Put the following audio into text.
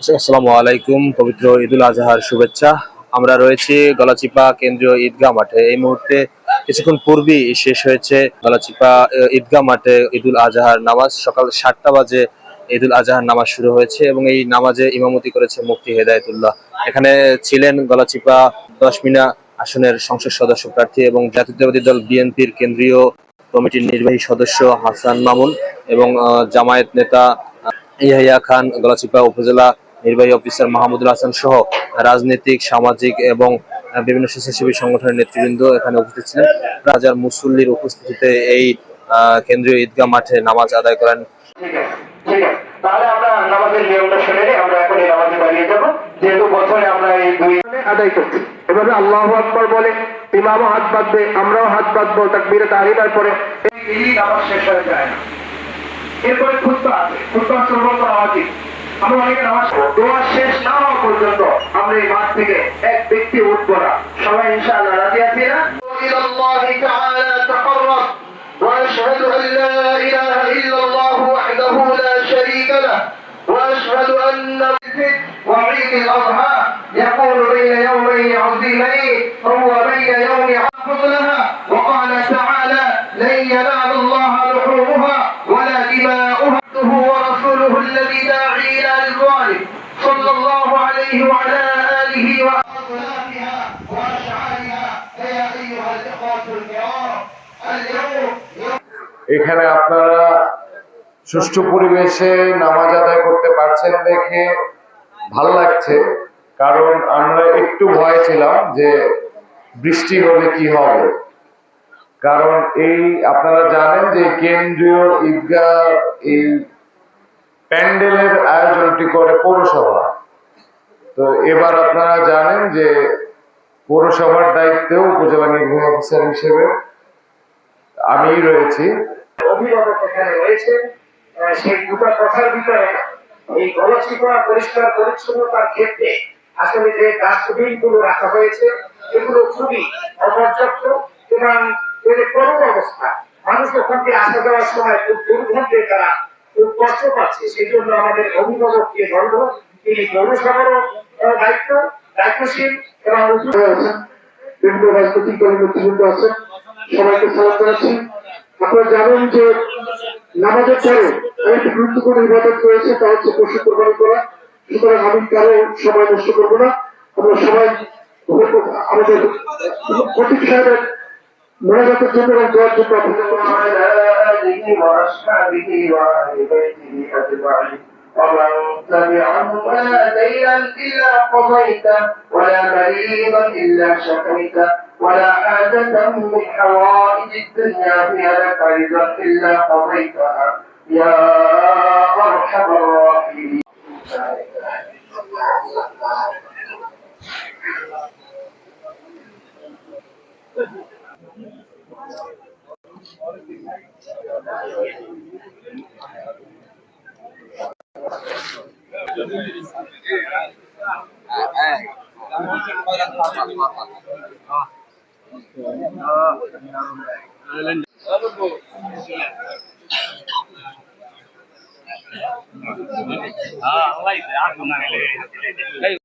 আসসালামু আলাইকুম পবিত্র ঈদুল আজহার শুভেচ্ছা। আমরা রয়েছি গলাচিপা কেন্দ্রীয় ঈদগাহ মাঠে। এই মুহূর্তে কিছুক্ষণ পূর্বেই শেষ হয়েছে গলাচিপা ঈদগাহ মাঠে ঈদুল আজহার নামাজ। সকাল সাতটা বাজে ঈদুল আজহার নামাজ শুরু হয়েছে এবং এই নামাজে ইমামতি করেছে মুফতি হেদায়তুল্লাহ। এখানে ছিলেন গলাচিপা দশমিনা আসনের সংসদ সদস্য প্রার্থী এবং জাতীয়তাবাদী দল বিএনপির কেন্দ্রীয় কমিটির নির্বাহী সদস্য হাসান মামুন এবং জামায়াত নেতা ইয়াহিয়া খান গলাচিপা উপজেলা নির্বাহী অফিসার মাহমুদুল হাসান সহ রাজনৈতিক, সামাজিক এবং বিভিন্ন স্বেচ্ছাসেবী সংগঠনের নেতৃবৃন্দ এখানে উপস্থিত ছিলেন। রাজার মুসল্লির উপস্থিতিতে এই কেন্দ্রীয় ঈদগাহ মাঠে নামাজ আদায় করেন। আল্লাহ বলে আমরাও হাত এরপরে আছে। আমরা অনেকে নামাজ দোয়া শেষ না হওয়া পর্যন্ত আমরা এই মাঠ থেকে এক ব্যক্তি উঠবো না সবাই ইনশাআল্লাহ রাজি আছি না واشهد ان لا اله الا الله وحده لا شريك له واشهد ان وعيد الاضحى يقول بين يومين عظيمين ورسوله الذي داعي إلى الظالم صلى الله عليه وعلى آله وأصحابها وأشعارها فيا أيها الإخوة الكرام اليوم এখানে আপনারা সুষ্ঠু পরিবেশে নামাজ আদায় করতে পারছেন দেখে ভালো লাগছে কারণ আমরা একটু ভয় ছিলাম যে বৃষ্টি হলে কি হবে কারণ এই আপনারা জানেন যে কেন্দ্রীয় ঈদগাহ এই প্যান্ডেলের আয়োজনটি করে পৌরসভা। তো এবার আপনারা জানেন যে পৌরসভার দায়িত্বেও উপজেলা নির্বাহী অফিসার হিসেবে আমি রয়েছি। অভিভাবক এখানে রয়েছে। সেই দুটো কথার এই গলচিপা পরিষ্কার পরিচ্ছন্নতার ক্ষেত্রে আসলে যে ডাস্টবিনগুলো রাখা হয়েছে, এগুলো খুবই অপর্যাপ্ত এবং করুণ অবস্থা। মানুষ ওখান থেকে আসা যাওয়ার সময় খুব দুর্গন্ধে তারা কষ্ট পাচ্ছে সেই জন্য আমাদের অভিভাবককে বলব তিনি পৌরসভারও দায়িত্ব, দায়িত্বশীল এবং সবাইকে সালাম জানাচ্ছি। আপনারা জানেন যে নামাজের পরে হচ্ছে পশু কোরবানি করা। সুতরাং আমি কারও সময় নষ্ট করব না। আমরা সবাই আমাদের প্রতীক সাহেবের মোনাজাতের জন্য এবং দোয়ার জন্য آله وأصحابه وأهل بيته أجمعين. ومن تبعهم لا ليلا إلا قضيته ولا مريضا إلا شفيته ولا حاجة من حوائج الدنيا هي لك رضا إلا قضيتها. يا أرحم الراحمين. হ্যাঁ, ওই আগুন না গেলে